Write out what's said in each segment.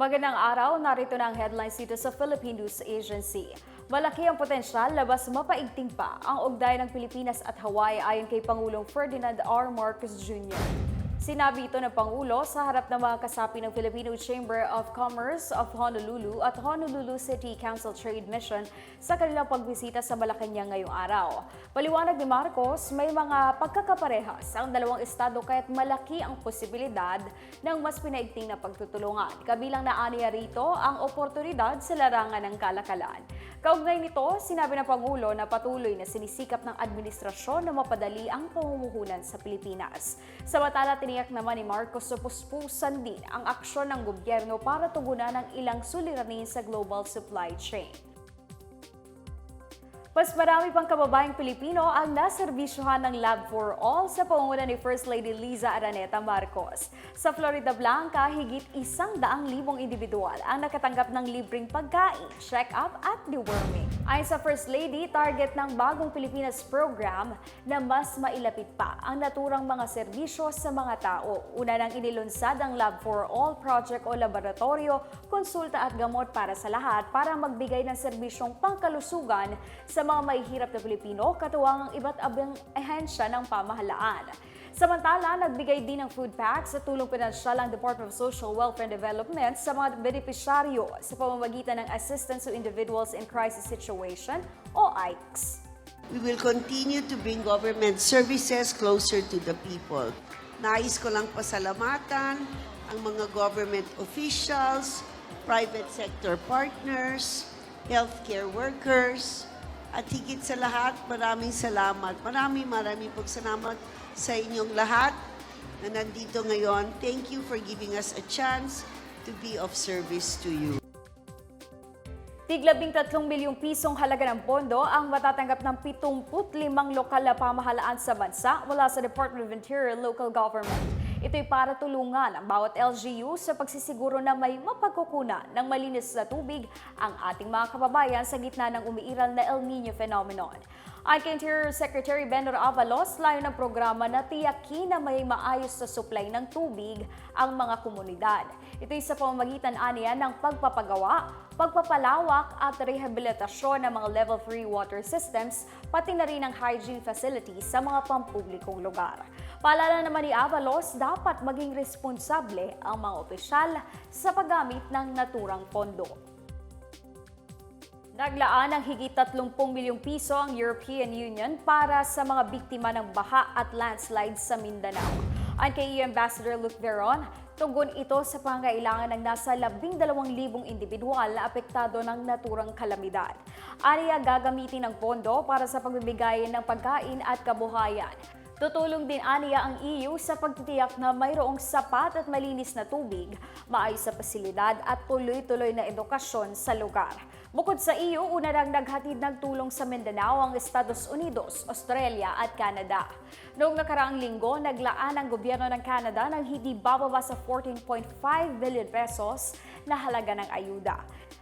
Magandang araw, narito na ang headlines dito sa Philippine News Agency. Malaki ang potensyal na mas mapaigting pa ang ugnayan ng Pilipinas at Hawaii ayon kay Pangulong Ferdinand R. Marcos Jr. Sinabi ito ng Pangulo sa harap ng mga kasapi ng Filipino Chamber of Commerce of Honolulu at Honolulu City Council Trade Mission sa kanilang pagbisita sa Malacanang ngayong araw. Paliwanag ni Marcos, may mga pagkakaparehas ang dalawang estado kaya't malaki ang posibilidad ng mas pinaigting na pagtutulungan. Kabilang na aniya rito ang oportunidad sa larangan ng kalakalan. Kaugnay nito, sinabi ng Pangulo na patuloy na sinisikap ng administrasyon na mapadali ang pamumuhunan sa Pilipinas. Samantala, tiniyak naman ni Marcos na puspusan din ang aksyon ng gobyerno para tugunan ang ilang suliranin sa global supply chain. Mas marami pang kababayang Pilipino ang naserbisyohan ng Lab for All sa pangunguna ni First Lady Liza Araneta Marcos. Sa Florida Blanca, higit isang daang libong individual ang nakatanggap ng libreng pagkain, check-up at deworming. Ayon sa First Lady, target ng Bagong Pilipinas program na mas mailapit pa ang naturang mga serbisyo sa mga tao. Una nang inilunsad ang Lab for All project o laboratorio, konsulta at gamot para sa lahat para magbigay ng serbisyong pangkalusugan sa mga mahihirap na Pilipino katuwang ang iba't abang ahensya ng pamahalaan. Samantala, nagbigay din ng food packs at tulong pinansyal ang Department of Social Welfare and Development sa mga benepisyaryo sa pamamagitan ng Assistance to Individuals in Crisis Situation o AICS. We will continue to bring government services closer to the people. Nais ko lang pasalamatan ang mga government officials, private sector partners, healthcare workers, at higit sa lahat, maraming salamat. Maraming maraming pong salamat sa inyong lahat na nandito ngayon. Thank you for giving us a chance to be of service to you. Tiglabing 3 milyong pisong halaga ng pondo ang matatanggap ng 75 lokal na pamahalaan sa bansa mula sa Department of Interior Local Government. Ito'y para tulungan ang bawat LGU sa pagsisiguro na may mapagkukunan ng malinis na tubig ang ating mga kababayan sa gitna ng umiiral na El Nino phenomenon. Kay Interior Secretary Benor Avalos, layo ng programa na tiyakin na may maayos na supply ng tubig ang mga komunidad. Ito'y sa pamamagitan aniya ng pagpapagawa, pagpapalawak at rehabilitasyon ng mga level 3 water systems, pati na rin ang hygiene facilities sa mga pampublikong lugar. Paalala naman ni Avalos, dapat maging responsable ang mga opisyal sa paggamit ng naturang pondo. Naglaan ng higit 30 milyong piso ang European Union para sa mga biktima ng baha at landslides sa Mindanao. Ayon kay EU Ambassador Luc Veron, tugon ito sa pangailangan ng nasa 12,000 individual na apektado ng naturang kalamidad. Aniya gagamitin ng pondo para sa pagbibigay ng pagkain at kabuhayan. Tutulong din aniya ang EU sa pagtitiyak na mayroong sapat at malinis na tubig, maayos sa pasilidad at tuloy-tuloy na edukasyon sa lugar. Bukod sa EU, una nang naghatid ng tulong sa Mindanao ang Estados Unidos, Australia at Canada. Noong nakaraang linggo, naglaan ang gobyerno ng Canada ng hindi bababa sa 14.5 billion pesos na halaga ng ayuda.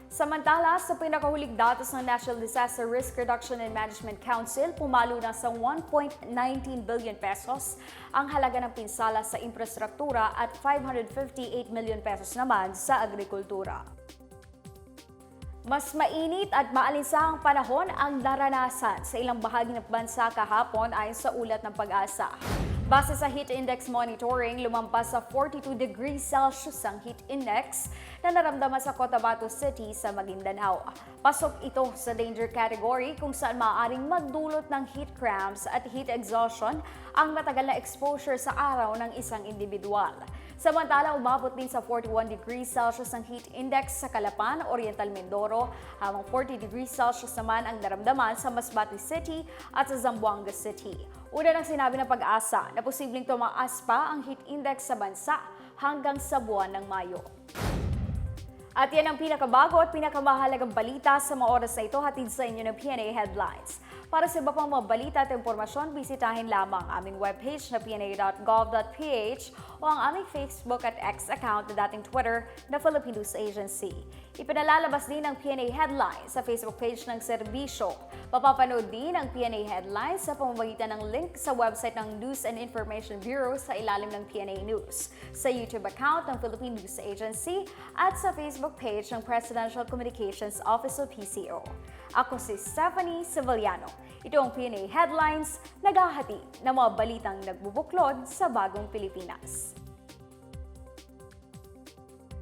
Samantala, sa pinakahuling datos ng National Disaster Risk Reduction and Management Council, pumalo na sa 1.19 billion pesos ang halaga ng pinsala sa infrastruktura at 558 million pesos naman sa agrikultura. Mas mainit at maalinsahang panahon ang naranasan sa ilang bahagi ng bansa kahapon ayon sa ulat ng pag-asa. Base sa heat index monitoring, lumampas sa 42 degrees Celsius ang heat index na naramdaman sa Cotabato City sa Maguindanao. Pasok ito sa danger category kung saan maaaring magdulot ng heat cramps at heat exhaustion ang matagal na exposure sa araw ng isang individual. Samantala, umabot din sa 41 degrees Celsius ang heat index sa Calapan, Oriental Mindoro, habang 40 degrees Celsius naman ang naramdaman sa Masbate City at sa Zamboanga City. Una nang sinabi ng pag-asa na posibleng tumaas pa ang heat index sa bansa hanggang sa buwan ng Mayo. At yan ang pinakabago at pinakamahalagang balita sa mga oras na ito hatid sa inyo ng PNA Headlines. Para sa iba pang mga balita at impormasyon, bisitahin lamang ang aming webpage na pna.gov.ph o ang aming Facebook at X account na dating Twitter na Philippine News Agency. Ipinalalabas din ang PNA Headlines sa Facebook page ng serbisyo. Mapapanood din ang PNA Headlines sa pamamagitan ng link sa website ng News and Information Bureau sa ilalim ng PNA News, sa YouTube account ng Philippine News Agency at sa Facebook page ng Presidential Communications Office o PCO. Ako si Stephanie Sevillano. Ito ang PNA Headlines, naghahati ng mga balitang nagbubuklod sa bagong Pilipinas.